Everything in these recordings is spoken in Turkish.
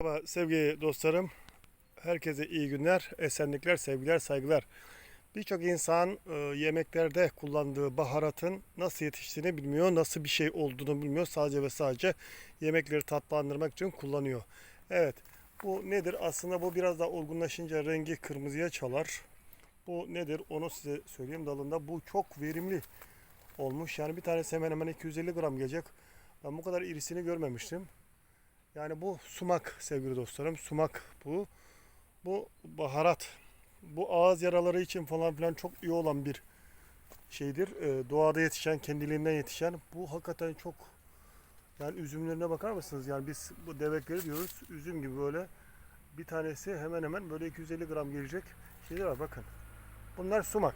Merhaba sevgili dostlarım. Herkese iyi günler, esenlikler, sevgiler, saygılar. Birçok insan e, yemeklerde kullandığı baharatın nasıl yetiştiğini bilmiyor, nasıl bir şey olduğunu bilmiyor. Sadece ve sadece yemekleri tatlandırmak için kullanıyor. Evet, bu nedir? Aslında bu biraz daha olgunlaşınca rengi kırmızıya çalar. Bu nedir? Onu size söyleyeyim dalında. Bu çok verimli olmuş. Yani bir tanesi hemen hemen 250 gram gelecek. Ben bu kadar irisini görmemiştim. Yani bu sumak sevgili dostlarım. Sumak bu. Bu baharat. Bu ağız yaraları için falan filan çok iyi olan bir şeydir. Ee, doğada yetişen, kendiliğinden yetişen. Bu hakikaten çok yani üzümlerine bakar mısınız? Yani biz bu devekleri diyoruz. Üzüm gibi böyle bir tanesi hemen hemen böyle 250 gram gelecek şeyler var bakın. Bunlar sumak.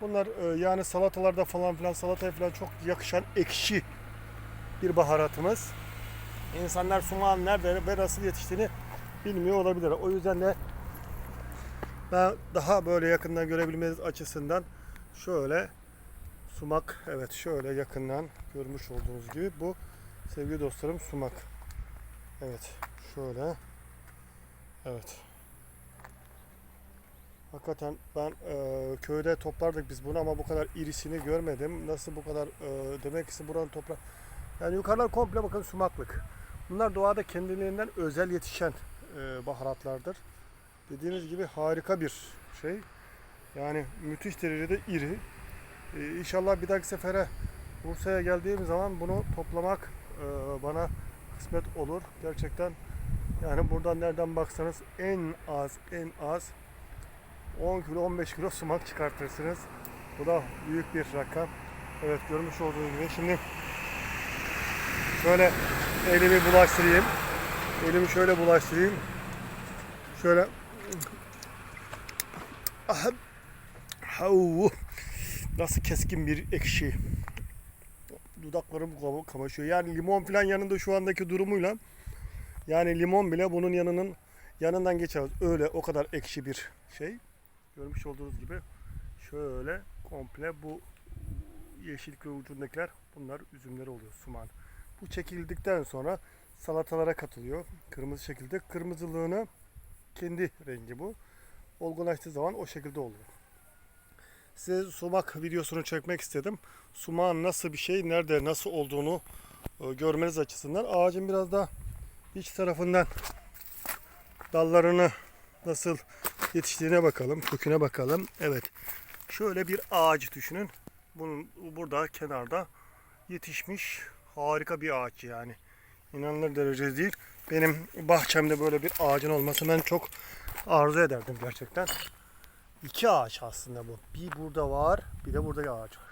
Bunlar e, yani salatalarda falan filan salataya falan çok yakışan ekşi bir baharatımız. İnsanlar sumağın nerede ve nasıl yetiştiğini bilmiyor olabilir. O yüzden de ben daha böyle yakından görebilmeniz açısından şöyle sumak evet şöyle yakından görmüş olduğunuz gibi bu sevgili dostlarım sumak. Evet şöyle evet Hakikaten ben e, köyde toplardık biz bunu ama bu kadar irisini görmedim. Nasıl bu kadar e, demek ki buranın toprak yani yukarılar komple bakın sumaklık. Bunlar doğada kendiliğinden özel yetişen e, baharatlardır. Dediğimiz gibi harika bir şey. Yani müthiş derecede iri. E, inşallah bir dahaki sefere Bursa'ya geldiğim zaman bunu toplamak e, bana kısmet olur. Gerçekten yani buradan nereden baksanız en az en az 10 kilo 15 kilo sumak çıkartırsınız. Bu da büyük bir rakam. Evet görmüş olduğunuz gibi şimdi Şöyle elimi bulaştırayım. Elimi şöyle bulaştırayım. Şöyle. Nasıl keskin bir ekşi. Dudaklarım kam- kamaşıyor. Yani limon falan yanında şu andaki durumuyla yani limon bile bunun yanının yanından geçemez. Öyle o kadar ekşi bir şey. Görmüş olduğunuz gibi şöyle komple bu yeşil ucundakiler bunlar üzümleri oluyor suman. Bu çekildikten sonra salatalara katılıyor. Kırmızı şekilde. Kırmızılığını kendi rengi bu. Olgunlaştığı zaman o şekilde oluyor. Size sumak videosunu çekmek istedim. Sumağın nasıl bir şey, nerede, nasıl olduğunu e, görmeniz açısından. Ağacın biraz da iç tarafından dallarını nasıl yetiştiğine bakalım, köküne bakalım. Evet. Şöyle bir ağaç düşünün. Bunun burada kenarda yetişmiş harika bir ağaç yani. İnanılır derecede değil. Benim bahçemde böyle bir ağacın olmasını ben çok arzu ederdim gerçekten. İki ağaç aslında bu. Bir burada var, bir de burada bir ağaç var.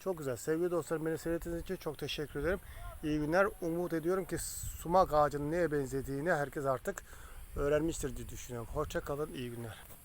Çok güzel. Sevgili dostlarım beni seyrettiğiniz için çok teşekkür ederim. İyi günler. Umut ediyorum ki sumak ağacının neye benzediğini herkes artık öğrenmiştir diye düşünüyorum. Hoşça kalın, iyi günler.